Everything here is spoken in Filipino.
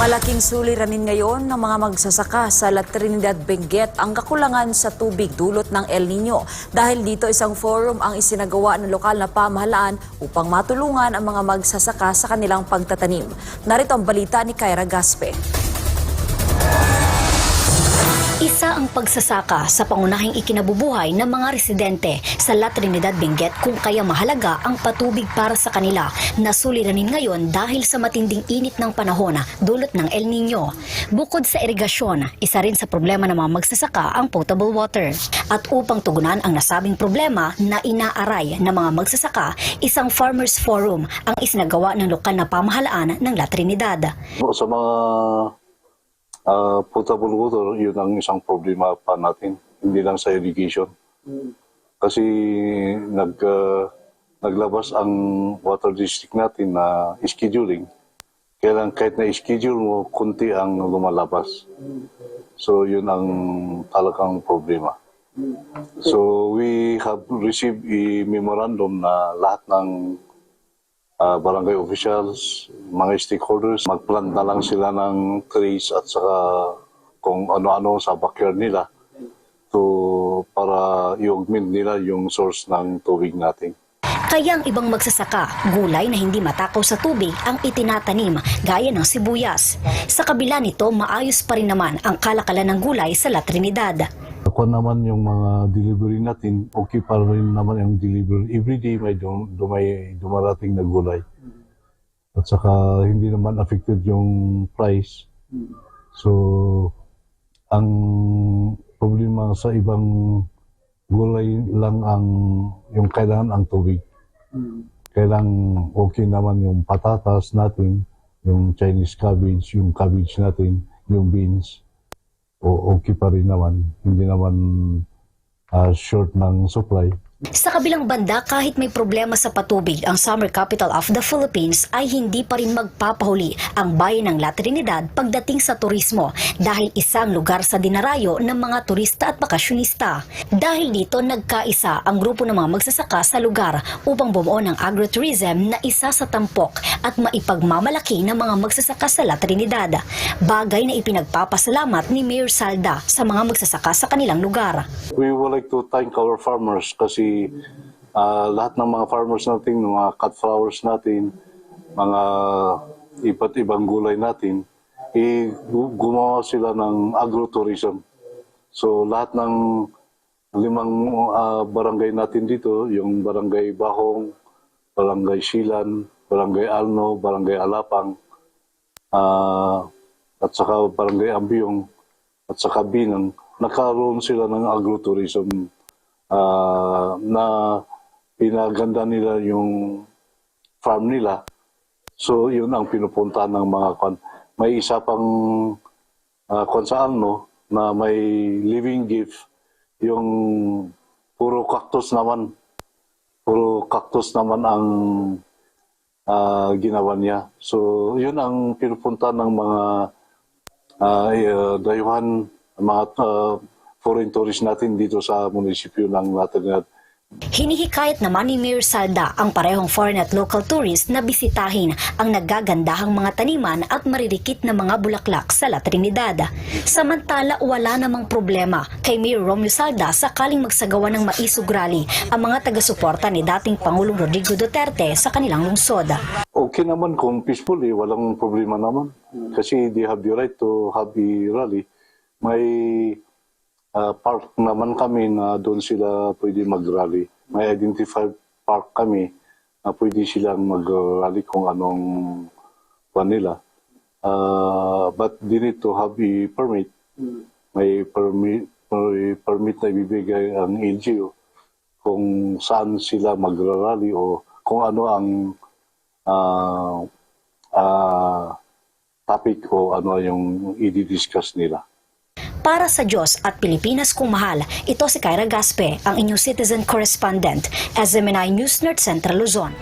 Malaking suliranin ngayon ng mga magsasaka sa La Trinidad Benguet ang kakulangan sa tubig dulot ng El Nino. Dahil dito isang forum ang isinagawa ng lokal na pamahalaan upang matulungan ang mga magsasaka sa kanilang pagtatanim. Narito ang balita ni Kyra Gaspe. Isa ang pagsasaka sa pangunahing ikinabubuhay ng mga residente sa La Trinidad Benguet kung kaya mahalaga ang patubig para sa kanila na suliranin ngayon dahil sa matinding init ng panahon dulot ng El Nino. Bukod sa irigasyon, isa rin sa problema ng mga magsasaka ang potable water. At upang tugunan ang nasabing problema na inaaray ng mga magsasaka, isang farmers forum ang isinagawa ng lokal na pamahalaan ng La Trinidad. Sa mga ah, potable water, yun ang isang problema pa natin. Hindi lang sa irrigation. Kasi nag, ah, naglabas ang water district natin na scheduling. Kaya kahit na schedule mo, kunti ang lumalabas. So yun ang talagang problema. So we have received a memorandum na lahat ng uh, barangay officials, mga stakeholders, magplant na lang sila ng trees at saka kung ano-ano sa backyard nila to para i-augment nila yung source ng tubig natin. Kaya ang ibang magsasaka, gulay na hindi matakaw sa tubig ang itinatanim gaya ng sibuyas. Sa kabila nito, maayos pa rin naman ang kalakalan ng gulay sa La Trinidad. Ako naman yung mga delivery natin, okay pa rin naman yung delivery. Every day may, dum- dumay, dumarating na gulay. At saka hindi naman affected yung price. So, ang problema sa ibang gulay lang ang yung kailangan ang tubig. Kailangan okay naman yung patatas natin, yung Chinese cabbage, yung cabbage natin, yung beans o okay pa rin naman. Hindi naman ah, short ng supply. Sa kabilang banda, kahit may problema sa patubig ang summer capital of the Philippines ay hindi pa rin magpapahuli ang bayan ng La Trinidad pagdating sa turismo dahil isang lugar sa dinarayo ng mga turista at bakasyonista. Dahil dito nagkaisa ang grupo ng mga magsasaka sa lugar upang bumuo ng agrotourism na isa sa tampok at maipagmamalaki ng mga magsasaka sa La Trinidad. Bagay na ipinagpapasalamat ni Mayor Salda sa mga magsasaka sa kanilang lugar. We would like to thank our farmers kasi ah, lahat ng mga farmers natin, mga cut flowers natin, mga iba't ibang gulay natin, eh, gu- gumawa sila ng agrotourism. So lahat ng limang ah, barangay natin dito, yung barangay Bahong, barangay Silan, barangay Alno, barangay Alapang, ah, at saka barangay Ambiong, at saka Binang, nakaroon sila ng agrotourism ah, na pinaganda nila yung farm nila. So, yun ang pinupunta ng mga kon. May isa pang uh, kon sa na may living gift yung puro cactus naman. Puro cactus naman ang ah, ginawa niya. So, yun ang pinupunta ng mga uh, dayuhan, mga ah, foreign tourists natin dito sa munisipyo ng Latinidad. Hinihikayat naman ni Mayor Salda ang parehong foreign at local tourists na bisitahin ang naggagandahang mga taniman at maririkit na mga bulaklak sa La Trinidad. Samantala, wala namang problema kay Mayor Romeo Salda sakaling magsagawa ng maisog rally ang mga taga-suporta ni dating Pangulong Rodrigo Duterte sa kanilang lungsod. Okay naman kung peacefully, walang problema naman. Kasi they have the right to have the rally. May ah, park naman kami na doon sila pwede mag-rally. May identified park kami na pwede silang mag-rally kung anong kuha nila. Ah, but they need to have a permit. May permit, may permit na ibibigay ang LGU kung saan sila mag-rally o kung ano ang ah ah, topic o ano yung i-discuss nila. Para sa Diyos at Pilipinas kung mahal, ito si Kyra Gaspe, ang inyong citizen correspondent, SMNI News Nerd Central Luzon.